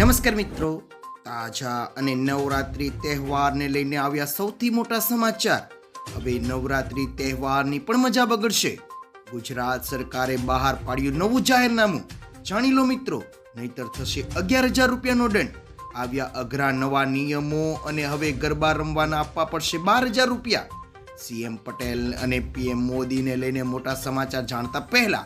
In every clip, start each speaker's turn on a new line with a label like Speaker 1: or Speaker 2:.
Speaker 1: નમસ્કાર મિત્રો, તાજા અને નવરાત્રી તહેવારને લઈને આવ્યા સૌથી મોટા સમાચાર. હવે નવરાત્રી તહેવારની પણ મજા બગડશે. ગુજરાત સરકારે બહાર પાડ્યું નવું જાહેરનામું. જાણી લો મિત્રો, નહીતર થશે અગિયાર હજાર રૂપિયાનો દંડ. આવ્યા અઘરા નવા નિયમો અને હવે ગરબા રમવાના આપવા પડશે બાર હજાર રૂપિયા. સીએમ પટેલ અને પીએમ મોદીને લઈને મોટા સમાચાર જાણતા પહેલા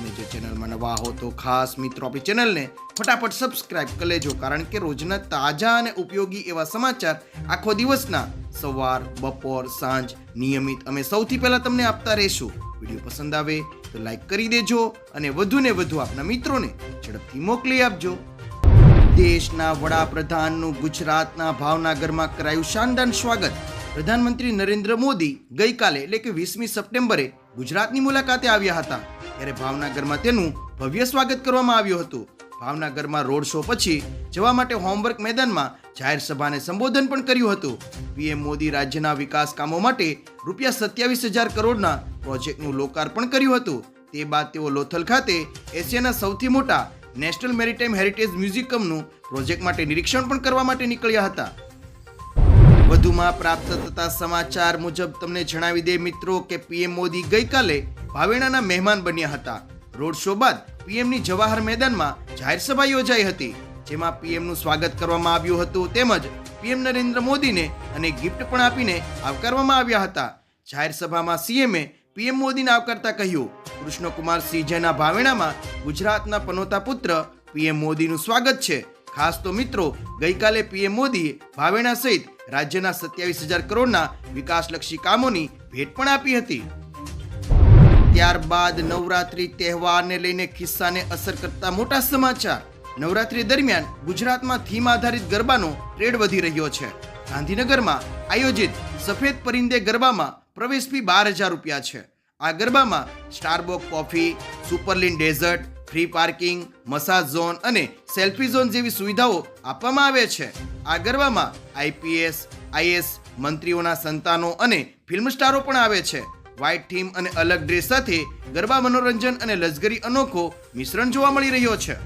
Speaker 1: તમે જે ચેનલમાં નવા હો તો ખાસ મિત્રો આપણી ચેનલને ફટાફટ સબસ્ક્રાઇબ કરી લેજો, કારણ કે રોજના તાજા અને ઉપયોગી એવા સમાચાર આખો દિવસના સવાર, બપોર, સાંજ નિયમિત અમે સૌથી પહેલાં તમને આપતા રહીશું. વીડિયો પસંદ આવે તો લાઈક કરી દેજો અને વધુને વધુ આપના મિત્રોને ઝડપથી મોકલી આપજો. દેશના વડાપ્રધાનનું ગુજરાતના ભાવનગરમાં કરાયું શાનદાર સ્વાગત. પ્રધાનમંત્રી નરેન્દ્ર મોદી ગઈકાલે એટલે કે વીસમી સપ્ટેમ્બરે ગુજરાતની મુલાકાતે આવ્યા હતા. ત્યારે ભાવનગરમાં તેનું ભવ્ય સ્વાગત કરવામાં આવ્યું હતું. ભાવનગરમાં રોડ શો પછી જવા માટે હોમવર્ક મેદાનમાં જાહેર સભાને સંબોધન પણ કર્યું હતું. પીએમ મોદી રાજ્યના વિકાસ કામો માટે રૂપિયા સત્યાવીસ હજાર કરોડના પ્રોજેક્ટનું લોકાર્પણ કર્યું હતું. તે બાદ તેઓ લોથલ ખાતે એશિયાના સૌથી મોટા નેશનલ મેરીટાઈમ હેરિટેજ મ્યુઝિયમનું પ્રોજેક્ટ માટે નિરીક્ષણ પણ કરવા માટે નીકળ્યા હતા. વધુમાં પ્રાપ્ત થતા સમાચાર મુજબ તમને જણાવી દે મિત્રો કે પીએમ મોદી ગઈકાલે ભાવેણાના મહેમાન બન્યા હતા. રોડ શો બાદ પીએમની જવાહર મેદાનમાં જાહેર સભા યોજાઈ હતી, જેમાં પીએમનું સ્વાગત કરવામાં આવ્યું હતું તેમજ પીએમ નરેન્દ્ર મોદીને અને ગિફ્ટ પણ આપીને આવકારવામાં આવ્યા હતા. જાહેર સભામાં સીએમએ પીએમ મોદીને આવકારતા કહ્યું, કૃષ્ણકુમાર સિંહજયના ભાવેણામાં ગુજરાતના પનોતા પુત્ર પીએમ મોદીનું સ્વાગત છે. ખાસ તો મિત્રો, ગઈકાલે પીએમ મોદીએ ભાવેણા સહિત રાજ્યના સત્યાવીસ હજાર કરોડના વિકાસલક્ષી કામોની ભેટ પણ આપી હતી. ત્યારબાદ નવરાત્રી તહેવારને લઈને ખિસ્સાને અસર કરતા મોટા સમાચાર. નવરાત્રી દરમિયાન ગુજરાતમાં થીમ આધારિત ગરબાનો ટ્રેડ વધી રહ્યો છે. ગાંધીનગરમાં આયોજિત સફેદ પરિંદે ગરબામાં પ્રવેશ ફી બાર હજાર રૂપિયા છે. આ ગરબામાં Starbucks coffee, સુપરલીન dessert, free parking, massage zone અને સેલ્ફી ઝોન જેવી સુવિધાઓ આપવામાં આવે છે. આ ગરબામાં આઈપીએસ, આઈએસ મંત્રીઓના સંતાનો અને ફિલ્મ સ્ટારો પણ આવે છે. વ્હાઇટ થીમ અને અલગ ડ્રેસ સાથે ગરબા, મનોરંજન અને લશ્કરી અનોખો મિશ્રણ જોવા મળી રહ્યો છે.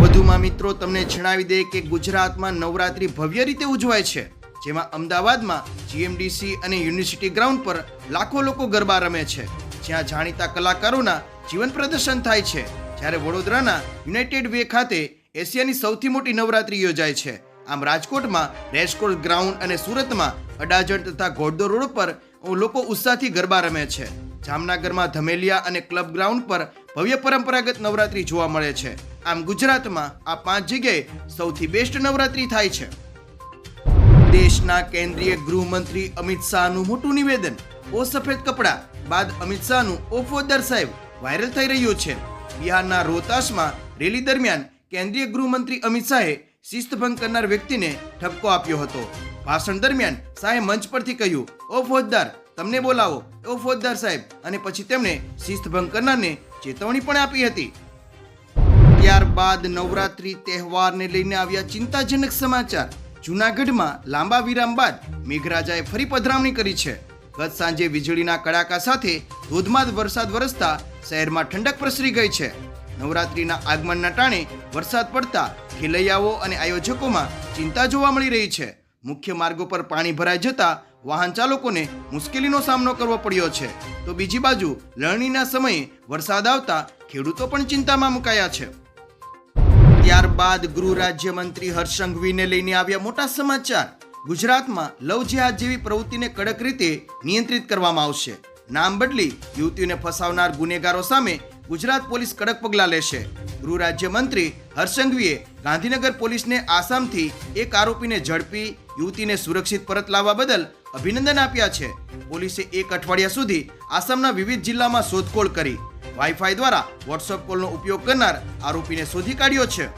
Speaker 1: વધુમાં મિત્રો, તમને જણાવી દે કે ગુજરાતમાં નવરાત્રી ભવ્ય રીતે ઉજવાય છે, જેમાં અમદાવાદમાં જીએમડીસી અને યુનિવર્સિટી ગ્રાઉન્ડ પર લાખો લોકો ગરબા રમે છે. જ્યાં જાણીતા કલાકારોના જીવન પ્રદર્શન થાય છે. જ્યારે વડોદરાના યુનાઇટેડ વે ખાતે એશિયાની સૌથી મોટી નવરાત્રી યોજાય છે. આમ રાજકોટમાં રેસકોર્સ ગ્રાઉન્ડ અને સુરતમાં અડાજણ તથા ઘોડદોર રોડ પર લોકો ઉત્સાહથી ગરબા રમે છે. જામનગરમાં ધમેલિયા અને ક્લબ ગ્રાઉન્ડ પર ભવ્ય પરંપરાગત નવરાત્રી જોવા મળે છે. આમ ગુજરાતમાં આ પાંચ જગ્યાએ સૌથી બેસ્ટ નવરાત્રી થાય છે. દેશના કેન્દ્રીય ગૃહમંત્રી અમિત શાહનું મોટું નિવેદન, ઓ સફેદ કપડા, બાદ અમિત શાહનું ઓફો ફોજદાર સાહેબ વાયરલ થઈ રહ્યું છે. બિહારના રોહતાસમાં રેલી દરમિયાન કેન્દ્રીય ગૃહમંત્રી અમિત શાહે શિસ્તભંગ કરનાર વ્યક્તિને ઠપકો આપ્યો હતો. ભાષણ દરમિયાન શાહે મંચ પરથી કહ્યું, ઓ ફોજદાર, તમને બોલાવો. ઓ ફોજદાર સાહેબ. અને પછી તેમણે શિસ્તભંગ કરનારને ચેતવણી પણ આપી હતી. ત્યારબાદ નવરાત્રી તહેવારને લઈને આવ્યા ચિંતાજનક સમાચાર. જૂનાગઢમાં લાંબા વિરામ બાદ મેઘરાજાએ ફરી પધરામણી કરી છે. ગત સાંજે વીજળીના કડાકા સાથે ધોધમાર વરસાદ વરસતા શહેરમાં ઠંડક પ્રસરી ગઈ છે. નવરાત્રીના આગમનના ટાણે વરસાદ પડતા ખેલૈયાઓ અને આયોજકોમાં ચિંતા જોવા મળી રહી છે. મુખ્ય માર્ગો પર પાણી ભરાઈ જતા વાહન ચાલકોને મુશ્કેલીનો સામનો કરવો પડ્યો છે. તો બીજી બાજુ લણણીના સમયે વરસાદ આવતા ખેડૂતો પણ ચિંતામાં મુકાયા છે. ત્યારબાદ ગૃહ રાજ્યમંત્રી હર્ષ સંઘવીને લઈને આવ્યા મોટા સમાચાર. ગુજરાતમાં લવ જેહાદ જેવી પ્રવૃત્તિને કડક રીતે નિયંત્રિત કરવામાં આવશે. નામ બદલી યુવતીઓને ફસાવનાર ગુનેગારો સામે ગુજરાત પોલીસ કડક પગલાં લેશે. ગૃહ રાજ્યમંત્રી હર્ષ સંઘવીએ ગાંધીનગર પોલીસને આસામથી એક આરોપીને ઝડપી યુવતીને સુરક્ષિત પરત લાવવા બદલ અભિનંદન આપ્યા છે. પોલીસે એક અઠવાડિયા સુધી આસામના વિવિધ જિલ્લામાં શોધખોળ કરી. વાઈફાઈ દ્વારા વોટ્સઅપ કોલનો ઉપયોગ કરનાર આરોપીને શોધી કાઢ્યો છે.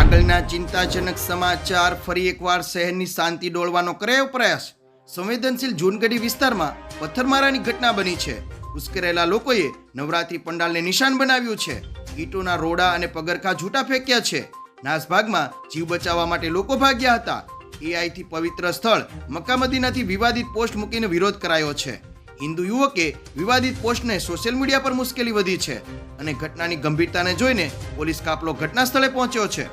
Speaker 1: આગળના ચિંતાજનક સમાચાર ફરી એકવાર શહેરની શાંતિ ડોળવાનો કરાયો પ્રયાસ. સંવેદનશીલ જૂનગઢી વિસ્તારમાં પથ્થરમારાની ઘટના બની છે. ઉશ્કેરેલા લોકોએ નવરાત્રી પંડાલને નિશાન બનાવ્યું છે. ઈંટોના રોડા અને પગરખા છૂટા ફેંક્યા છે. નાસભાગમાં જીવ બચાવવા માટે લોકો ભાગ્યા હતા. એઆઈથી પવિત્ર સ્થળ મક્કા મદીનાથી વિવાદિત પોસ્ટ મૂકીને વિરોધ કરાયો છે. હિન્દુ યુવકે વિવાદિત પોસ્ટને સોશિયલ મીડિયા પર મુશ્કેલી વધી છે અને ઘટનાની ગંભીરતાને જોઈને પોલીસ કાફલો ઘટના સ્થળે પહોંચ્યો છે.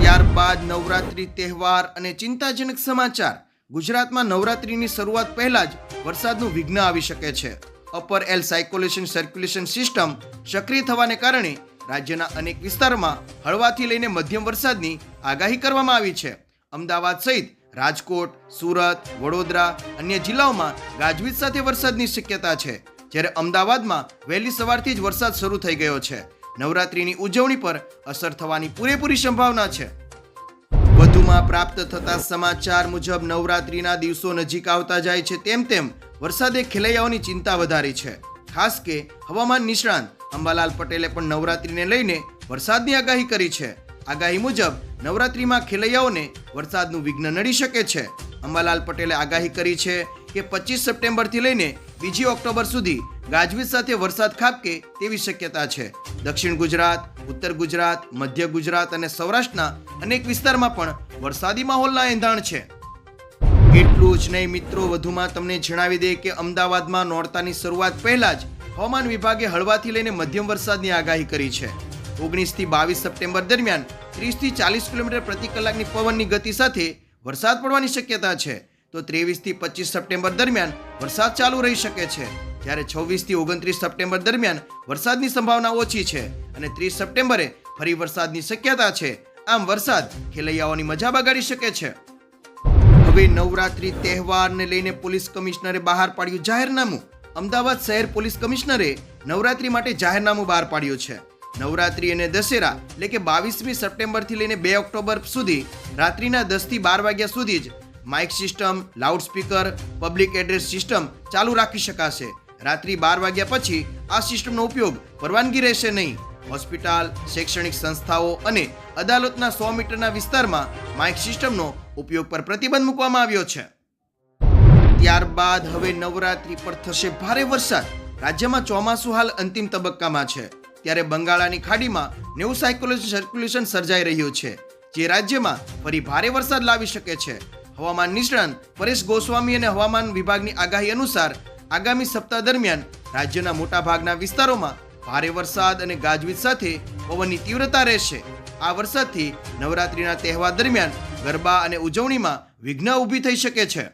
Speaker 1: ત્યારબાદ નવરાત્રી તહેવાર અને ચિંતાજનક સમાચાર. ગુજરાતમાં નવરાત્રીની શરૂઆત પહેલા જ વરસાદનું વિઘ્ન આવી શકે છે. અપર એલ સાયકોલેશન સર્ક્યુલેશન સિસ્ટમ સક્રિય થવાને કારણે રાજ્યના અનેક વિસ્તારોમાં હળવાથી લઈને મધ્યમ વરસાદની આગાહી કરવામાં આવી છે. અમદાવાદ સહિત રાજકોટ, સુરત, વડોદરા, અન્ય જિલ્લાઓમાં ગાજવીજ સાથે વરસાદની શક્યતા છે. જ્યારે અમદાવાદમાં વહેલી સવારથી જ વરસાદ શરૂ થઈ ગયો છે. નવરાત્રીની ઉજવણી પર અસર થવાની પૂરેપૂરી સંભાવના છે. વધુમાં પ્રાપ્ત થતા સમાચાર મુજબ નવરાત્રીના દિવસો નજીક આવતા જાય છે તેમ તેમ વરસાદે ખેલૈયાઓની ચિંતા વધારી છે. ખાસ કે હવામાન નિષ્ણાંત અંબાલાલ પટેલે પણ નવરાત્રીને લઈને વરસાદની આગાહી કરી છે. આગાહી મુજબ નવરાત્રીમાં ખેલૈયાઓને વરસાદનું વિઘ્ન નડી શકે છે. અંબાલાલ પટેલે આગાહી કરી છે કે પચીસ સપ્ટેમ્બરથી લઈને બીજી ઓક્ટોબર સુધી ગાજવીજ સાથે વરસાદ ખાબકે તેવી શક્યતા છે. દક્ષિણ ગુજરાત, ઉત્તર ગુજરાત, મધ્ય ગુજરાત અને સૌરાષ્ટ્રના અનેક વિસ્તારમાં પણ વરસાદી માહોલના એંધાણ છે. એટલું જ નહીં મિત્રો, વધુમાં તમને જણાવી દઈએ કે અમદાવાદમાં નોરતાની શરૂઆત પહેલા જ હવામાન વિભાગે હળવાથી લઈને મધ્યમ વરસાદની આગાહી કરી છે. ઓગણીસથી બાવીસ સપ્ટેમ્બર દરમિયાન ત્રીસથી ચાલીસ કિલોમીટર પ્રતિ કલાકની પવનની ગતિ સાથે વરસાદ પડવાની શક્યતા છે. તો ત્રેવીસથી પચીસ સપ્ટેમ્બર દરમિયાન વરસાદ ચાલુ રહી શકે છે. જ્યારે છવ્વીસથી ઓગણત્રીસ સપ્ટેમ્બર દરમિયાન વરસાદની સંભાવના ઓછી છે અને ત્રીસ સપ્ટેમ્બરે ફરી વરસાદની શક્યતા છે. આમ વરસાદ ખેલૈયાઓની મજા બગાડી શકે છે. હવે નવરાત્રી તહેવારને લઈને પોલીસ કમિશનરે બહાર પાડ્યું જાહેરનામું. અમદાવાદ શહેર પોલીસ કમિશનરે નવરાત્રી માટે જાહેરનામું બહાર પાડ્યું છે. નવરાત્રી અને દશેરા, એટલે કે બાવીસમી સપ્ટેમ્બરથી લઈને બે ઓક્ટોબર સુધી, રાત્રિના દસથી બાર વાગ્યા સુધી જ mic system, loudspeaker, public address system ચાલુ રાખી શકાશે. રાત્રિ બાર વાગ્યા પછી આ સિસ્ટમનો ઉપયોગ પરવાનગી રહેશે નહીં. હોસ્પિટલ, શૈક્ષણિક સંસ્થાઓ અને અદાલતના સો મીટરના વિસ્તારમાં માઇક સિસ્ટમનો ઉપયોગ પર પ્રતિબંધ મૂકવામાં આવ્યો છે. ત્યારબાદ હવે નવરાત્રી પર થશે ભારે વરસાદ. રાજ્યમાં ચોમાસું હાલ અંતિમ તબક્કામાં છે. ત્યારે બંગાળાની ખાડીમાં નેવું સાયકોલોજી સર્ક્યુલેશન સર્જાઈ રહ્યું છે, જે રાજ્યમાં ફરી ભારે વરસાદ લાવી શકે છે. હવામાન નિષ્ણાંત પરેશ ગોસ્વામી અને હવામાન વિભાગની આગાહી અનુસાર, આગામી સપ્તાહ દરમિયાન રાજ્યના મોટાભાગના વિસ્તારોમાં ભારે વરસાદ અને ગાજવીજ સાથે પવનની તીવ્રતા રહેશે. આ વરસાદથી નવરાત્રીના તહેવાર દરમિયાન ગરબા અને ઉજવણીમાં વિઘ્ન ઊભી થઈ શકે છે.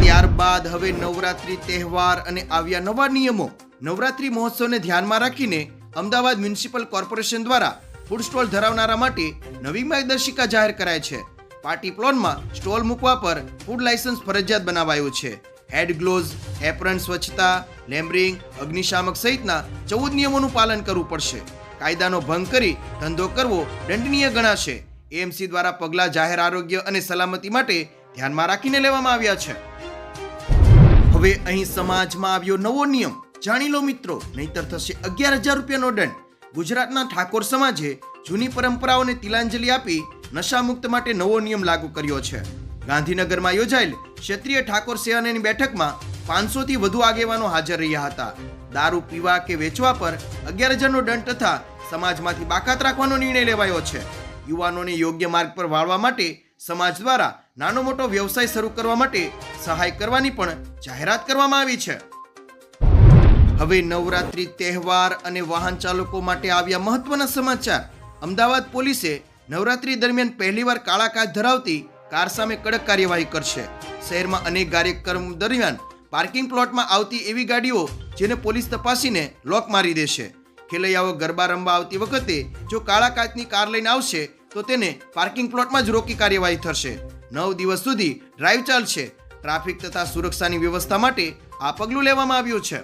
Speaker 1: ત્યારબાદ હવે નવરાત્રી તહેવાર અને આવ્યા નવા નિયમો. નવરાત્રી મહોત્સવને ધ્યાનમાં રાખીને અમદાવાદ મ્યુનિસિપલ કોર્પોરેશન દ્વારા ફૂડ સ્ટોલ ધરાવનારા માટે નવી માર્ગદર્શિકા જાહેર કરાય છે. પાર્ટી પ્લોનમાં સ્ટોલ મૂકવા પર ફૂડ લાયસન્સ ફરજિયાત બનાવાયું છે. હેડ ગ્લોઝ એપ્રન સ્વચ્છતા, લેમ્બરિંગ, અગ્નિશામક સહિતના ચૌદ નિયમોનું પાલન કરવું પડશે. કાયદાનો ભંગ કરી ધંધો કરવો દંડનીય ગણાશે. એએમસી દ્વારા પગલાં જાહેર આરોગ્ય અને સલામતી માટે ધ્યાનમાં રાખીને લેવામાં આવ્યા છે. હવે અહીં સમાજમાં આવ્યો નવો નિયમ. જાણી લો મિત્રો, નહીતર થશે અગિયાર હજાર રૂપિયાનો દંડ. ગુજરાતના ઠાકોર સમાજે જૂની પરંપરાઓને તિલાંજલિ આપી નશામુક્ત માટે નવો નિયમ લાગુ કર્યો છે. ગાંધીનગરમાં યોજાયેલ ક્ષેત્રીય ઠાકોર સેનાની બેઠકમાં પાંચસોથી વધુ આગેવાનો હાજર રહ્યા હતા. દારૂ પીવા કે વેચવા પર અગિયાર હજારનો દંડ તથા સમાજમાંથી બાકાત રાખવાનો નિર્ણય લેવાયો છે. યુવાનોને યોગ્ય માર્ગ પર વાળવા માટે સમાજ દ્વારા નાનો મોટો વ્યવસાય શરૂ કરવા માટે સહાય કરવાની પણ જાહેરાત કરવામાં આવી છે. હવે નવરાત્રી તહેવાર અને વાહન ચાલકો માટે આવ્યા મહત્વના સમાચાર. અમદાવાદ પોલીસે નવરાત્રી દરમિયાન પહેલીવાર કાળા કાચ ધરાવતી કાર સામે કડક કાર્યવાહી કરશે. શહેરમાં અનેક કાર્યક્રમ દરમિયાન પાર્કિંગ પ્લોટમાં આવતી એવી ગાડીઓ જેને પોલીસ તપાસીને લોક મારી દેશે. ખેલૈયાઓ ગરબા રમવા આવતી વખતે જો કાળા કાચની કાર લઈને આવશે, તો તેને પાર્કિંગ પ્લોટમાં જ રોકી કાર્યવાહી થશે. નવ દિવસ સુધી ડ્રાઈવ ચાલશે. ટ્રાફિક તથા સુરક્ષાની વ્યવસ્થા માટે આ પગલું લેવામાં આવ્યું છે.